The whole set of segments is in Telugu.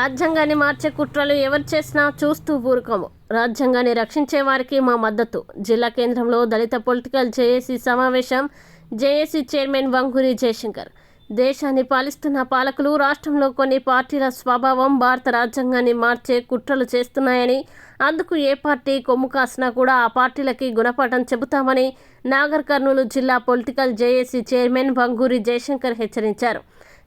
రాజ్యాంగాన్ని మార్చే కుట్రలు ఎవరు చేసినా చూస్తూ ఊరుకోము. రాజ్యాంగాన్ని రక్షించే వారికి మా మద్దతు. జిల్లా కేంద్రంలో దళిత పొలిటికల్ జేఏసీ సమావేశం. JAC chairman Vanguri Jayashankar. దేశాన్ని పాలిస్తున్న పాలకులు రాష్ట్రంలో కొన్ని పార్టీల స్వభావం భారత రాజ్యాంగాన్ని మార్చే కుట్రలు చేస్తున్నాయని అందుకు ఏ పార్టీ కొమ్ము కాసినా కూడా ఆ పార్టీలకి గుణపాఠం చెబుతామని నాగర్ కర్నూలు జిల్లా political JAC chairman Vanguri Jayashankar హెచ్చరించారు.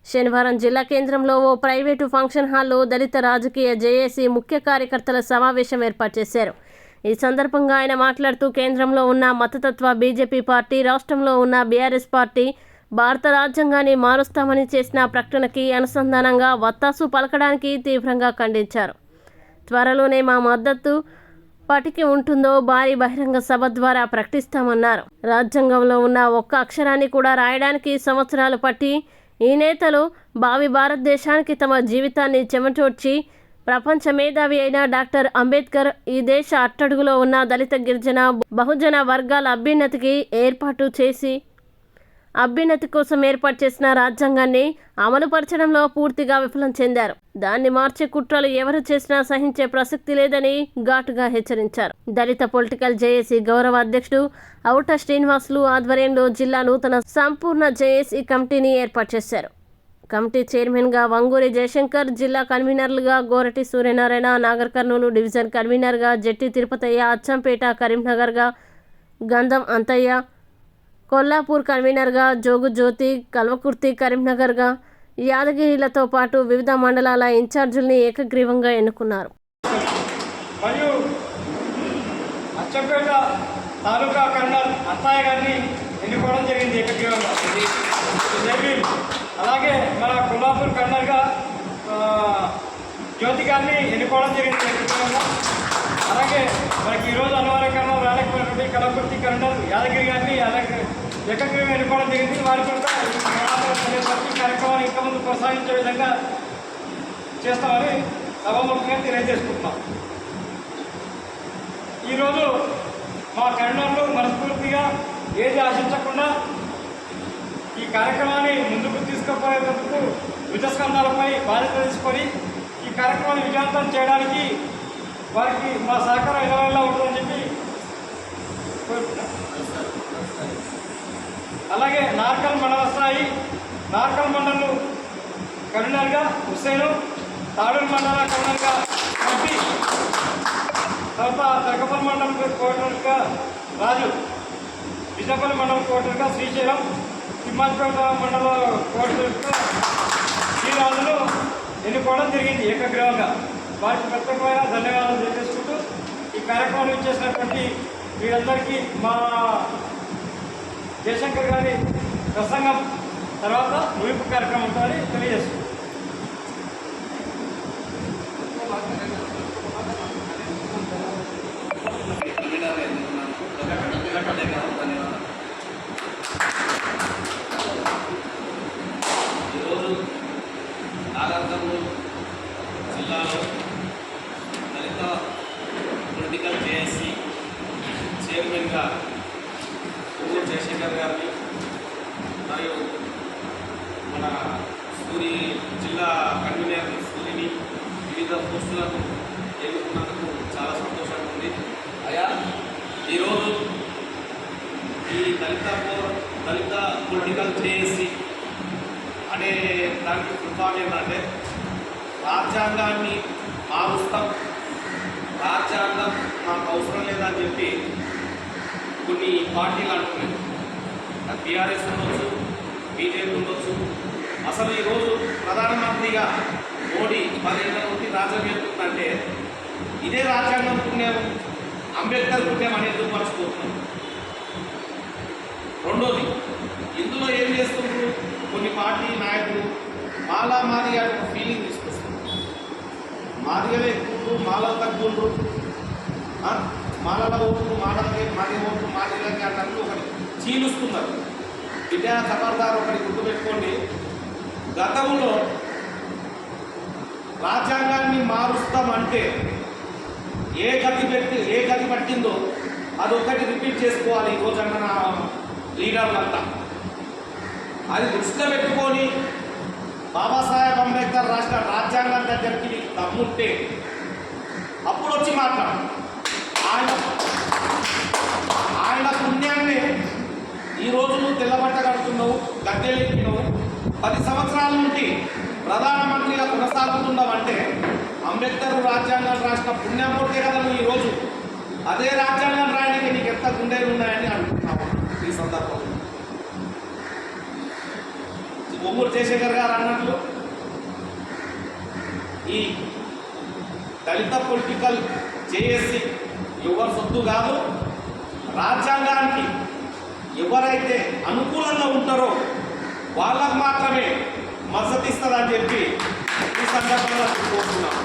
శనివారం జిల్లా కేంద్రంలో ఓ ప్రైవేటు ఫంక్షన్ హాల్లో దళిత రాజకీయ జేఏసీ ముఖ్య కార్యకర్తల సమావేశం ఏర్పాటు చేశారు. ఈ సందర్భంగా ఆయన మాట్లాడుతూ కేంద్రంలో ఉన్న మతతత్వ బీజేపీ పార్టీ రాష్ట్రంలో ఉన్న బీఆర్ఎస్ పార్టీ భారత రాజ్యాంగాన్ని మారుస్తామని చేసిన ప్రకటనకి అనుసంధానంగా వత్తాసు పలకడానికి తీవ్రంగా ఖండించారు. త్వరలోనే మా మద్దతు పటికి ఉంటుందో భారీ బహిరంగ సభ ద్వారా ప్రకటిస్తామన్నారు. రాజ్యాంగంలో ఉన్న ఒక్క అక్షరాన్ని కూడా రాయడానికి సంవత్సరాలు పట్టి ఈ నేతలు భావి భారతదేశానికి తమ జీవితాన్ని చెమటోడ్చి ప్రపంచ మేధావి అయిన డాక్టర్ అంబేద్కర్ ఈ దేశ అట్టడుగులో ఉన్న దళిత గిరిజన బహుజన వర్గాల అభ్యున్నతికి ఏర్పాటు చేసి అభ్యున్నతి కోసం ఏర్పాటు చేసిన రాజ్యాంగాన్ని అమలుపరచడంలో పూర్తిగా విఫలం చెందారు. దాన్ని మార్చే కుట్రలు ఎవరు చేసినా సహించే ప్రసక్తి లేదని ఘాటుగా హెచ్చరించారు. దళిత పొలిటికల్ జేఏసీ గౌరవ అధ్యక్షుడు ఔట శ్రీనివాసులు ఆధ్వర్యంలో జిల్లా నూతన సంపూర్ణ జేఏసీ కమిటీని ఏర్పాటు చేశారు. కమిటీ చైర్మన్గా వంగూరి జయశంకర్ జిల్లా కన్వీనర్లుగా గోరటి సూర్యనారాయణ నాగర్ కర్నూలు డివిజన్ కన్వీనర్గా జట్టి తిరుపతయ్య అచ్చంపేట కరీంనగర్గా గంధం అంతయ్య కొల్లాపూర్ కన్వీనర్గా జోగు జ్యోతి కల్వకుర్తి కరీంనగర్గా యాదగిరిలతో పాటు వివిధ మండలాల ఇన్ఛార్జీల్ని ఏకగ్రీవంగా ఎన్నుకున్నారు. మరియు అచ్చంపేట తాలూకా కర్నల్ అత్తయ్య గారిని ఎన్నుకోవడం జరిగింది ఏకగ్రీవంగా. అలాగే మన కొల్లాపూర్ కర్నల్గా జ్యోతి గారిని ఎన్నుకోవడం జరిగింది ఏకగ్రీవంగా. అలాగే మనకి ఈరోజు అనివార్యకరణ రాలేకపోయినటువంటి కలకుర్తి కర్నల్ యాదగిరి గారిని అలాగే ఏకంగా ఎన్నుకోవడం జరిగింది వారికి కూడా ఈ ప్రతి కార్యక్రమాన్ని ఇంకా ముందు కొనసాగించే విధంగా చేస్తామని సభాముఖంగా తెలియజేసుకుంటున్నాం. ఈరోజు మా కర్ణంలో మనస్ఫూర్తిగా ఏది ఆశించకుండా ఈ కార్యక్రమాన్ని ముందుకు తీసుకుపోయేందుకు విజస్కంధాలపై బాధ్యత తీసుకొని ఈ కార్యక్రమాన్ని విజయవంతం చేయడానికి వారికి మా సహకారం ఎలా ఉంటుందని చెప్పి అలాగే నార్కల్ మండల స్థాయి నార్కల్ మండలం కరీంనగర్గా హుస్సేను తాడూరు మండల కరీంనగర్గా కపి తర్వాత తరకపల్లి మండలం కోటర్గా రాజు విజయపల్లి మండలం కోటర్గా శ్రీశైలం తిమ్మాజపేట మండల కోటర్గా శ్రీరాజులు ఎన్నుకోవడం జరిగింది ఏకగ్రీవంగా. వారికి ప్రత్యేకమైన ధన్యవాదాలు తెలియజేసుకుంటూ ఈ కార్యక్రమం ఇచ్చేసినటువంటి వీరందరికీ మా జయశంకర్ గారి ప్రసంగం తర్వాత ముగింపు కార్యక్రమం తెలియజేస్తుంది ఈరోజు నాగర్కర్నూలు జిల్లాలో దళిత పొలిటికల్ జేఏసీ చైర్మన్గా పూజ జయశంకర్ గారిని మరియు మన సూరి జిల్లా కన్వీనర్ సూరిని వివిధ పోస్టులకు ఎన్నుకున్నందుకు చాలా సంతోషంగా ఉంది. అయా ఈరోజు ఈ దళిత దళిత పొలిటికల్ జేఏసీ అనే దానికి ఫుల్ఫామ్ ఏంటంటే రాజ్యాంగాన్ని మారుస్తాం రాజ్యాంగం మాకు అవసరం లేదని చెప్పి కొన్ని పార్టీలు అంటున్నాయి. బీఆర్ఎస్ ఉండొచ్చు బీజేపీ ఉండొచ్చు. అసలు ఈరోజు ప్రధానమంత్రిగా మోడీ పదేళ్ళ నుండి రాజ్యం చెప్తుందంటే ఇదే రాజ్యాంగం పుణ్యం అంబేద్కర్ పుణ్యం అనేది ఎందుకు మర్చిపోతున్నాం? రెండోది ఇందులో ఏం చేస్తున్నారు కొన్ని పార్టీ నాయకులు మాలా మాది ఫీలింగ్ తీసుకొస్తున్నారు. మాదిగలే ఎక్కువ మాలలు తగ్గుండ్రు మాలల ఓట్లు మాలలకే మాది ఓట్లు మాదిగలకి అన్నట్లు ఒకటి చీలుస్తున్నారు. విద్యా ఖబర్దార్ ఒకటి గుర్తుపెట్టుకోండి. గతంలో రాజ్యాంగాన్ని మారుస్తామంటే ఏ గతి పెట్టి ఏ గతి పట్టిందో ఒకటి రిపీట్ చేసుకోవాలి ఈ అన్న నా లీడర్లంతా. అది దృష్టిలో పెట్టుకొని బాబాసాహెబ్ అంబేద్కర్ రాష్ట్ర రాజ్యాంగం దగ్గరికి మీకు దమ్ముంటే అప్పుడు వచ్చి మాట్లాడు. ఆయన ఆయన పుణ్యాన్ని ఈ నువ్వు తెల్లబట్ట కడుతున్నావు పది సంవత్సరాల నుండి ప్రధానమంత్రిగా కొనసాగుతున్నావంటే అంబేద్కర్ రాజ్యాంగం రాసిన పుణ్యం కొట్టే కదా నువ్వు ఈ రోజు అదే రాజ్యాంగం రాయడానికి నీకు ఎంత గుండెలు ఉన్నాయని అనుకుంటున్నావు ఈ సందర్భంలో. బొమ్మూరు జయశేఖర్ గారు అన్నట్లు ఈ దళిత పొలిటికల్ జేఏసీ ఎవరి సొత్తు కాదు రాజ్యాంగానికి ఎవరైతే అనుకూలంగా ఉంటారో వాళ్ళకు మాత్రమే మద్దతు ఇస్తారని చెప్పి ఈ సందర్భంగా కోరుతున్నాం.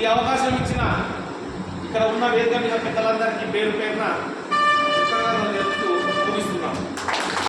ఈ అవకాశం ఇచ్చిన ఇక్కడ ఉన్న వేదిక మీద పెద్దలందరికీ పేరు పేరున ధన్యవాదాలు